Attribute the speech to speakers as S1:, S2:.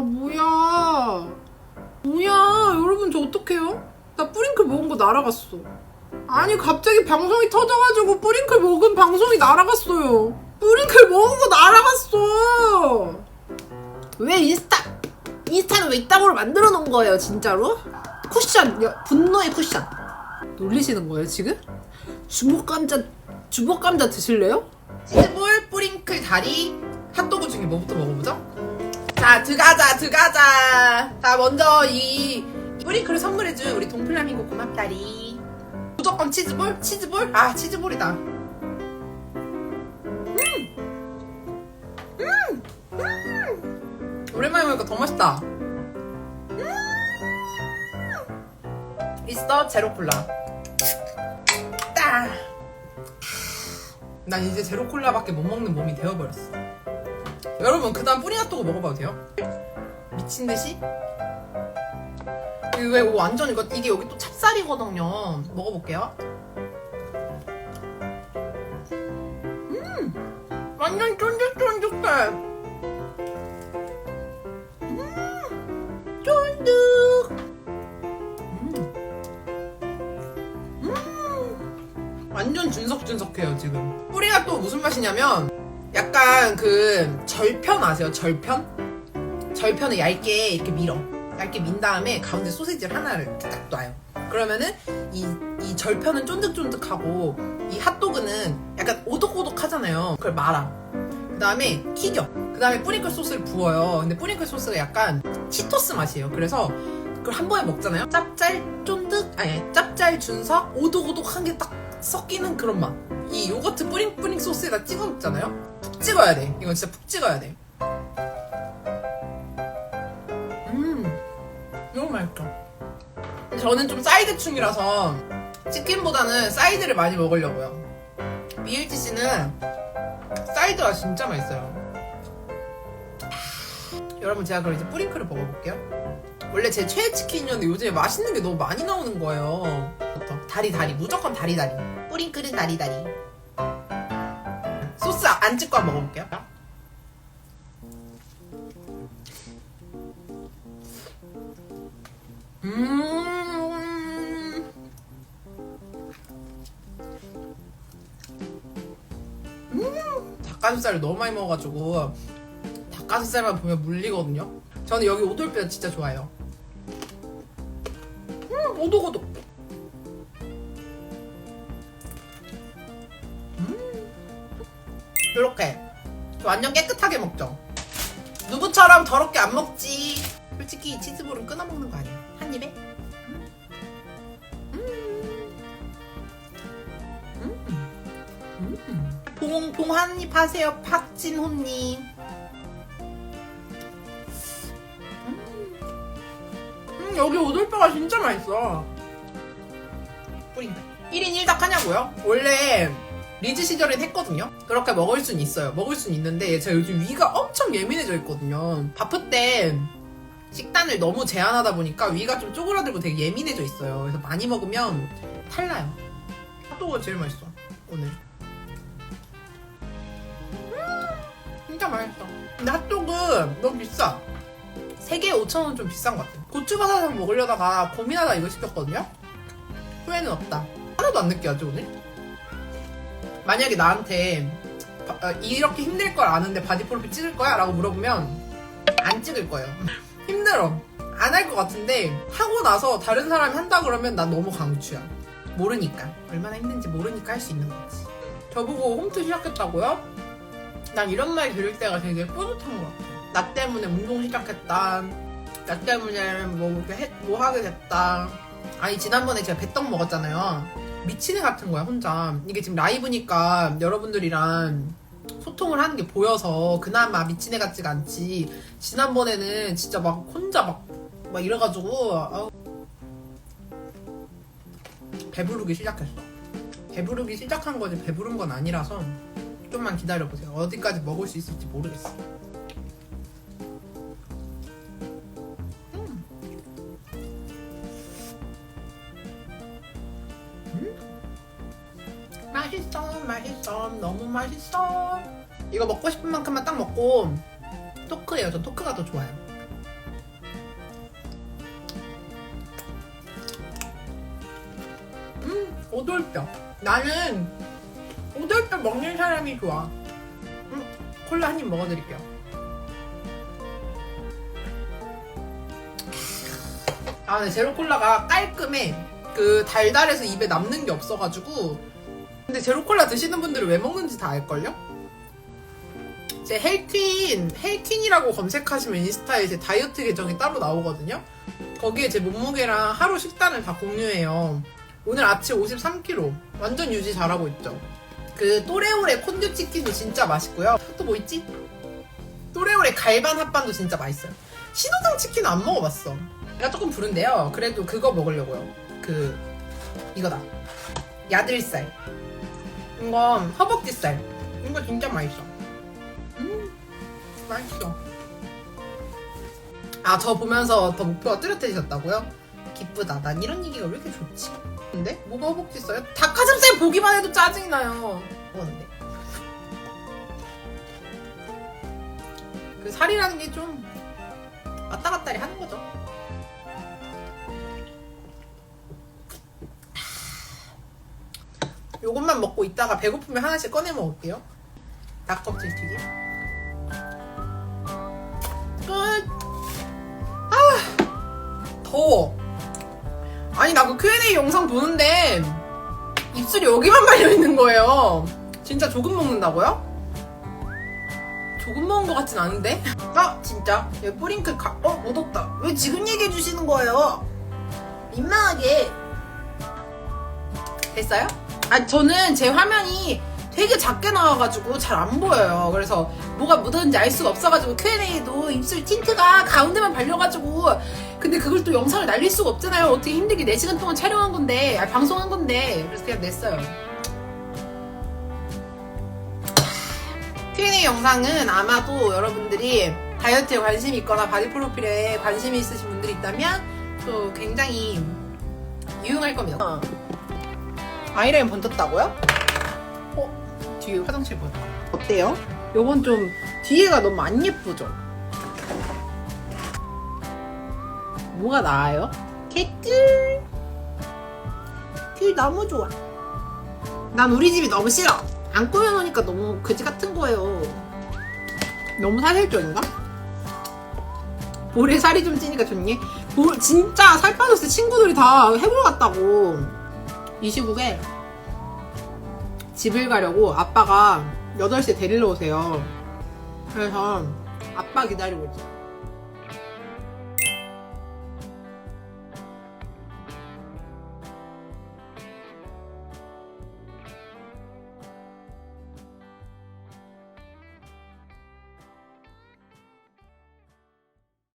S1: 뭐야. 뭐야. 여러분, 저 어떡해요? 나 뿌링클 먹은 거 날아갔어. 아니, 갑자기 방송이 터져가지고 뿌링클 먹은 방송이 날아갔어요. 뿌링클 먹은 거 날아갔어. 왜 인스타, 인스타는 왜 이따구로 만들어 놓은 거예요, 진짜로? 쿠션, 여- 분노의 쿠션. 놀리시는 거예요, 지금? 주먹 감자, 주먹 감자 드실래요? 치즈볼, 뿌링클, 다리, 핫도그 중에 뭐부터 먹어보죠? 자, 들어가자, 들어가자. 자, 먼저 이 뿌링클을 선물해준 우리 동플라밍고 고맙다리. 무조건 치즈볼? 치즈볼? 아, 치즈볼이다. 음! 음! 음! 오랜만에 먹으니까 더 맛있다. 음! 있어, 제로콜라. 딱. 난 이제 제로콜라밖에 못 먹는 몸이 되어버렸어. 여러분 그다음 뿌리 핫도그 먹어봐도 돼요? 미친 듯이? 왜 완전 이거 이게 여기 또 찹쌀이거든요. 먹어볼게요. 음, 완전 쫀득쫀득해. 음, 쫀득. 음, 음, 완전 준석준석해요 지금. 뿌리가 또 무슨 맛이냐면 약간 그 절편 아세요? 절편? 절편을 얇게 이렇게 밀어. 얇게 민 다음에 가운데 소시지를 하나를 딱 놔요. 그러면은 이, 이 절편은 쫀득쫀득하고 이 핫도그는 약간 오독오독하잖아요. 그걸 말아. 그 다음에 튀겨. 그 다음에 뿌링클 소스를 부어요. 근데 뿌링클 소스가 약간 치토스 맛이에요. 그래서 그걸 한 번에 먹잖아요. 짭짤 쫀득 아니 짭짤 준석 오독오독한 게 딱 섞이는 그런 맛. 이 요거트 뿌링 뿌링 소스에다 찍어 먹잖아요. 푹 찍어야 돼. 이건 진짜 푹 찍어야 돼. 음, 너무. 근데 저는 좀 사이드충이라서 치킨보다는 사이드를 많이 먹으려고요. BLT 씨는 사이드가 진짜 맛있어요. 여러분 제가 그럼 이제 뿌링클을 먹어볼게요. 원래 제 최애 치킨이었는데 요즘에 맛있는 게 너무 많이 나오는 거예요. 다리 다리 무조건 다리 다리. 뿌링클은 다리 다리. 소스 안 찍고 먹어볼게요. 음. 음. 닭가슴살을 너무 많이 먹어가지고 닭가슴살만 보면 물리거든요. 저는 여기 오돌뼈 진짜 좋아해요. 음, 오독오독. 이렇게 완전 깨끗하게 먹죠. 누구처럼 더럽게 안 먹지. 솔직히 이 치즈볼은 끊어 먹는 거 아니야. 한 입에. 음. 음. 음. 봉, 봉 한 입 하세요. 박진호님. 여기 오돌뼈가 진짜 맛있어. 뿌린다. 1인 1닭 하냐고요? 원래 리즈 시절엔 했거든요. 그렇게 먹을 순 있어요. 먹을 순 있는데 제가 요즘 위가 엄청 예민해져 있거든요. 바쁠 때 식단을 너무 제한하다 보니까 위가 좀 쪼그라들고 되게 예민해져 있어요. 그래서 많이 먹으면 탈나요. 핫도그가 제일 맛있어. 오늘. 음, 진짜 맛있어. 근데 핫도그 너무 비싸. 3개에 5,000원 좀 비싼 것 같아. 고추바사삭 먹으려다가 고민하다 이거 시켰거든요. 후회는 없다. 하나도 안 느끼하죠 오늘? 만약에 나한테 바- 어, 이렇게 힘들 걸 아는데 바디 프로필 찍을 거야? 라고 물어보면 안 찍을 거예요. 힘들어. 안 할 것 같은데 하고 나서 다른 사람이 한다 그러면 난 너무 강추야. 모르니까. 얼마나 힘든지 모르니까 할 수 있는 거지. 저보고 홈트 시작했다고요? 난 이런 말 들을 때가 되게 뿌듯한 것 같아. 나 때문에 운동 시작했다. 나 때문에 뭐, 이렇게 해- 뭐 하게 됐다. 아니, 지난번에 제가 배떡 먹었잖아요. 미친 애 같은 거야, 혼자. 이게 지금 라이브니까 여러분들이랑 소통을 하는 게 보여서 그나마 미친 애 같지가 않지. 지난번에는 진짜 막 혼자 막, 막 이래가지고, 아우. 배부르기 시작했어. 배부르기 시작한 거지, 배부른 건 아니라서 좀만 기다려보세요. 어디까지 먹을 수 있을지 모르겠어. 맛있어. 너무 맛있어. 이거 먹고 싶은 만큼만 딱 먹고 토크예요. 저 토크가 더 좋아요. 음, 오돌뼈. 나는 오돌뼈 먹는 사람이 좋아. 음, 콜라 한 입 먹어드릴게요. 아, 근데 제로 콜라가 깔끔해. 그 달달해서 입에 남는 게 없어가지고 근데 제로 콜라 드시는 분들은 왜 먹는지 다 알걸요? 제 헬퀸, 헬퀸이라고 검색하시면 인스타에 제 다이어트 계정이 따로 나오거든요. 거기에 제 몸무게랑 하루 식단을 다 공유해요. 오늘 아침 53kg. 완전 유지 잘하고 있죠. 그 또레오레 콘듀 치킨도 진짜 맛있고요. 또 뭐 있지? 또레오레 갈반 핫반도 진짜 맛있어요. 신호등 치킨은 안 먹어봤어. 내가 조금 부른데요. 그래도 그거 먹으려고요. 그 이거다. 야들살. 이건 허벅지살. 이거 진짜 맛있어. 음, 맛있어. 아, 저 보면서 더 목표가 뚜렷해지셨다고요? 기쁘다. 난 이런 얘기가 왜 이렇게 좋지? 근데? 뭐가 허벅지 있어요? 닭가슴살 보기만 해도 짜증이 나요. 뭔데? 그 살이라는 게 좀 왔다 갔다리 하는 거죠. 요것만 먹고 있다가 배고프면 하나씩 꺼내 먹을게요. 닭껍질 튀김. 끝. 아 더워. 아니 나 그 Q&A 영상 보는데 입술이 여기만 말려 있는 거예요. 진짜 조금 먹는다고요? 조금 먹은 것 같진 않은데? 아 진짜 얘 뿌링클 가... 어 묻었다. 왜 지금 얘기해 주시는 거예요? 민망하게. 됐어요? 아 저는 제 화면이 되게 작게 나와가지고 잘 안 보여요. 그래서 뭐가 묻었는지 알 수가 없어가지고 Q&A도 입술 틴트가 가운데만 발려가지고 근데 그걸 또 영상을 날릴 수가 없잖아요. 어떻게 힘들게 4시간 동안 촬영한 건데, 아, 방송한 건데. 그래서 그냥 냈어요. Q&A 영상은 아마도 여러분들이 다이어트에 관심이 있거나 바디 프로필에 관심이 있으신 분들이 있다면 또 굉장히 유용할 겁니다. 아이라인 번졌다고요? 어? 뒤에 화장실 보다. 어때요? 요건 좀 뒤에가 너무 안 예쁘죠? 뭐가 나아요? 개꿀 귤 너무 좋아 난 우리 집이 너무 싫어 안 꾸며놓으니까 너무 그지 같은 거예요 너무 사실적인가? 볼에 살이 좀 찌니까 좋니? 볼 진짜 살 빠졌을 때 친구들이 다 해보러 갔다고 이 시국에 집을 가려고 아빠가 8시에 데리러 오세요. 그래서 아빠 기다리고 있어요